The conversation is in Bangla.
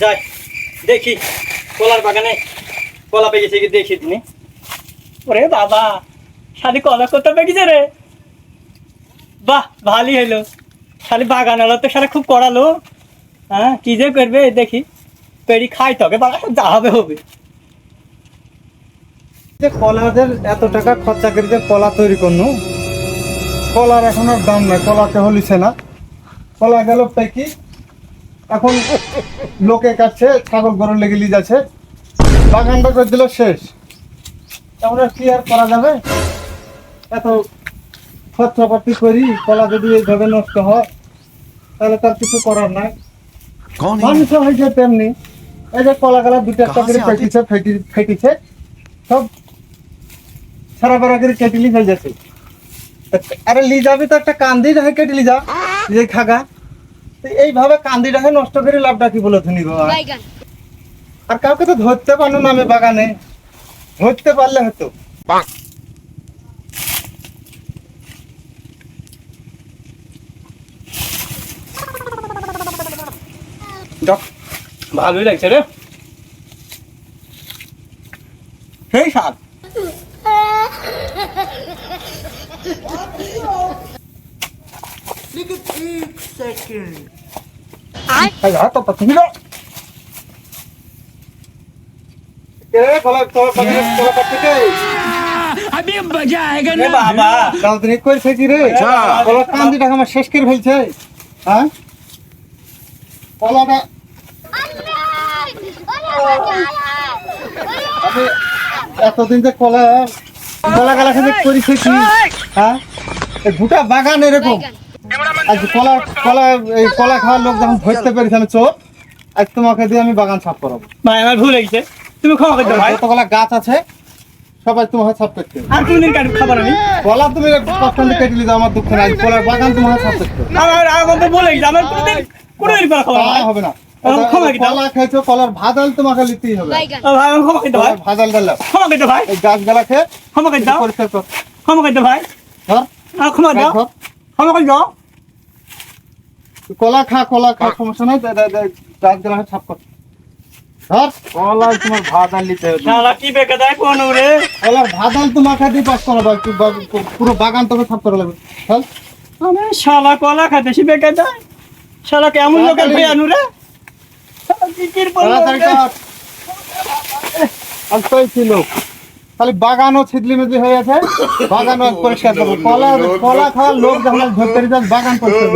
যাই দেখি, কলার বাগানে কলা পেকেছে কি দেখি দিনে। ওরে বাবা, শালি কলা কত পেকেছে রে। বাহ, ভালোই হইল। শালি বাগান হলো তো শালা খুব করালো হ্যাঁ কি যে করবে, দেখি। পেড়ি খাই তবে বাবা যা হবে হবে। যে কলাদের এত টাকা খরচা করে যে কলা তৈরি করনু, কলার এখন আর দাম নাই কলাকে হলিছে না। কলা গেল পেকি এখন লোকে কাটছে ছাগল গরু লেগে লিয়ে যাচ্ছে বাগানটা করে দিল শেষ। এখন আর কি আর করা যাবে? এত খরচাপাতি করি কলা যদি এইভাবে নষ্ট হয় তাহলে তার কিছু করার নাই। মানুষ হয়েছে তেমনি। এই যে কলা কলা দুটো একটা করে ফেটিছে ফেটিছে সব সারা বেড়া করে কেটলি ফেল যাচ্ছে আরে লি যাবি তো একটা কান্দি কেটলি যা যে খাগা। এইভাবে কান্দি রাখে নষ্ট করে লাভটা কি বলে ধুনি বাবা আর কাউকে তো ধরতে পারো না আমি বাগানে। ধরতে পারলে হতো ভালোই লাগছে রে। সেই স্বাদ কলা কলা কলা বাবা কই ফেকি রে? কলা কান্দি টাকা আমার শেষ করে ফেলছে। হ্যাঁ? কলাটা এতদিন যে কলা কলা গালা খেতে করেছে কি হ্যাঁ? গোটা বাগান এরকম। আজ কলা কলা এই কলা খাওয়ার লোক যখন ধরতে পেরেছে আমি চোর আজ তোমাকে দিয়ে আমি বাগান সাফ করাবো। ভাই আমার ভুল হয়েছে। তুমি ক্ষমা করে দাও ভাই। যতগুলা গাছ আছে সবাই তোমাকে সাফ করতে হবে। আর কোনদিন কাটু খাবার আমি কলা তুমি পছন্দ কেটে নিয়ে আমার দুঃখ নাই। কলার বাগান তোমাকে সাফ করতে আমার আমার তো আমার কোনদিন কোনদিন কলা খাবার হবে না। ক্ষমা দাও? কলা খেয়েছো কলার ভাজাল তোমাকে নিতেই হবে। ক্ষমা দাও ভাই। ডালাম ক্ষমা দাও ভাই। এই গাছগুলা খেয়ে ক্ষমা করে দাও। পরিষ্কার কর। ক্ষমা ভাই। ধর। ক্ষমা দাও। ক্ষমা করে দাও। কলা খা কলা খা সমস্যা নাই দে- দে- দে, গাছগুলা কর। ধর। কলা তোমার নিতে হবে। শালা কি বেকে দেয় কোন রে পাস পুরো বাগান তোকে সাফ করা লাগবে। চল আমি শালা কলা খাতে সে বেকে দেয় শালা কেমন লোকের ভাই আনু রে। শালা কি কি তো ছিল? খালি বাগানও ছিদলি মিদলি হয়ে আছে। বাগানও পরিষ্কার করব কলা কলা খাওয়ার লোক যখন ধরতে বাগান পরিষ্কার